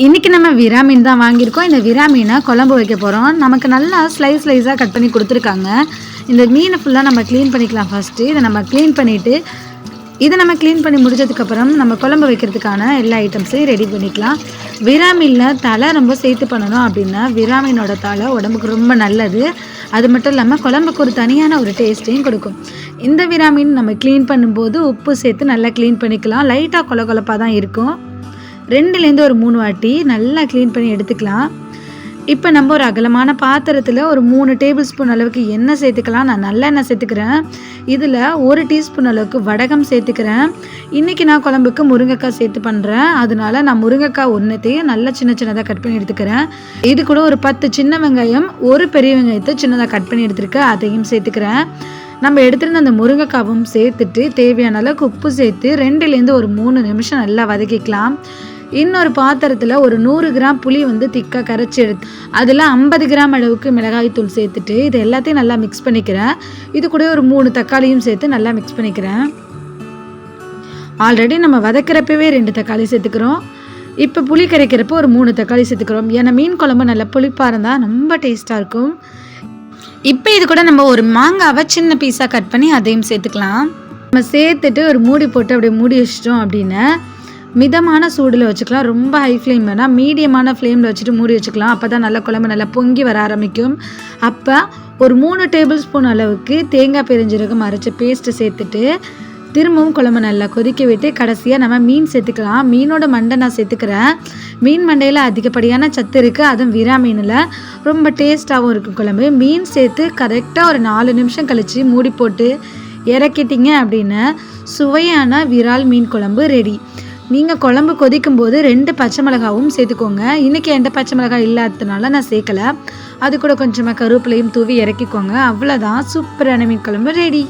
இன்றைக்கி நம்ம விரா மீன் தான் வாங்கியிருக்கோம். இந்த விரா மீனை குழம்பு வைக்க போகிறோம் நமக்கு நல்லா ஸ்லைஸ் ஸ்லைஸாக கட் பண்ணி கொடுத்துருக்காங்க. இந்த மீனை ஃபுல்லாக நம்ம க்ளீன் பண்ணிக்கலாம் ஃபஸ்ட்டு இதை நம்ம க்ளீன் பண்ணிவிட்டு இதை நம்ம க்ளீன் பண்ணி முடிச்சதுக்கப்புறம் நம்ம குழம்பு வைக்கிறதுக்கான எல்லா ஐட்டம்ஸையும் ரெடி பண்ணிக்கலாம். விராமீனில் தலை ரொம்ப சேர்த்து பண்ணணும் அப்படின்னா விராமீனோட தலை உடம்புக்கு ரொம்ப நல்லது. அது மட்டும் இல்லாமல் குழம்புக்கு ஒரு தனியான ஒரு டேஸ்ட்டையும் கொடுக்கும். இந்த விராமீன் நம்ம க்ளீன் பண்ணும்போது உப்பு சேர்த்து நல்லா க்ளீன் பண்ணிக்கலாம். லைட்டாக கொல கொலப்பாக தான் இருக்கும். ரெண்டுலேருந்து ஒரு மூணு வாட்டி நல்லா க்ளீன் பண்ணி எடுத்துக்கலாம். இப்போ நம்ம ஒரு அகலமான பாத்திரத்தில் ஒரு மூணு டேபிள் ஸ்பூன் அளவுக்கு எண்ணெய் சேர்த்துக்கலாம். நான் நல்லெண்ணெய் சேர்த்துக்கிறேன். இதில் ஒரு டீஸ்பூன் அளவுக்கு வடகம் சேர்த்துக்கிறேன். இன்றைக்கி நான் குழம்புக்கு முருங்கைக்காய் சேர்த்து பண்ணுறேன் அதனால நான் முருங்கைக்காய் ஒன்றுத்தையும் நல்லா சின்ன சின்னதாக கட் பண்ணி எடுத்துக்கிறேன். இது கூட ஒரு பத்து சின்ன வெங்காயம் ஒரு பெரிய வெங்காயத்தை சின்னதாக கட் பண்ணி எடுத்துருக்கேன். அதையும் சேர்த்துக்கிறேன். நம்ம எடுத்துருந்த அந்த முருங்கைக்காவும் சேர்த்துட்டு தேவையான அளவுக்கு உப்பு சேர்த்து ரெண்டுலேருந்து ஒரு மூணு நிமிஷம் நல்லா வதக்கிக்கலாம். இன்னொரு பாத்திரத்தில் ஒரு நூறு கிராம் புளி வந்து திக்காக கரைச்சி எடுத்து அதில் ஐம்பது கிராம் அளவுக்கு மிளகாய் தூள் சேர்த்துட்டு இது எல்லாத்தையும் நல்லா மிக்ஸ் பண்ணிக்கிறேன். இது கூட ஒரு மூணு தக்காளியும் சேர்த்து நல்லா மிக்ஸ் பண்ணிக்கிறேன். ஆல்ரெடி நம்ம வதக்கிறப்பவே ரெண்டு தக்காளி சேர்த்துக்கிறோம். இப்போ புளி கரைக்கிறப்போ ஒரு மூணு தக்காளி சேர்த்துக்கிறோம். ஏன்னா மீன் குழம்பு நல்லா புளிப்பாக இருந்தால் ரொம்ப டேஸ்ட்டாக இருக்கும். இப்போ இது கூட நம்ம ஒரு மாங்காவை சின்ன பீஸாக கட் பண்ணி அதையும் சேர்த்துக்கலாம். நம்ம சேர்த்துட்டு ஒரு மூடி போட்டு அப்படியே மூடி வச்சிட்டோம் அப்படின்னா மிதமான சூடில் வச்சுக்கலாம். ரொம்ப ஹை ஃப்ளேம் வேணால் மீடியமான ஃப்ளேமில் வச்சுட்டு மூடி வச்சுக்கலாம். அப்போ தான் நல்லா குழம்பு நல்லா பொங்கி வர ஆரம்பிக்கும். அப்போ ஒரு மூணு டேபிள் ஸ்பூன் அளவுக்கு தேங்காய் பெருஞ்சீரகம் அரைச்ச பேஸ்ட்டு சேர்த்துட்டு திரும்பவும் குழம்பு நல்லா கொதிக்க விட்டு கடைசியாக நம்ம மீன் சேர்த்துக்கலாம். மீனோட மண்டை நான் சேர்த்துக்கிறேன். மீன் மண்டையில் அதிகப்படியான சத்து இருக்குது அதுவும் விரா மீனில் ரொம்ப டேஸ்ட்டாகவும் இருக்கும் குழம்பு. மீன் சேர்த்து கரெக்டாக ஒரு நாலு நிமிஷம் கழித்து மூடி போட்டு இறக்கிட்டீங்க அப்படின்னு சுவையான விரால் மீன் குழம்பு ரெடி நீங்கள் குழம்பு கொதிக்கும் போது ரெண்டு பச்சை மிளகாவும் சேர்த்துக்கோங்க. இன்றைக்கி எந்த பச்சை மிளகாய் இல்லாததுனால நான் சேர்க்கலை. அது கூட கொஞ்சமாக கருவேப்பிலையும் தூவி இறக்கிக்கோங்க. அவ்வளோதான் சூப்பரான மீன் குழம்பு ரெடி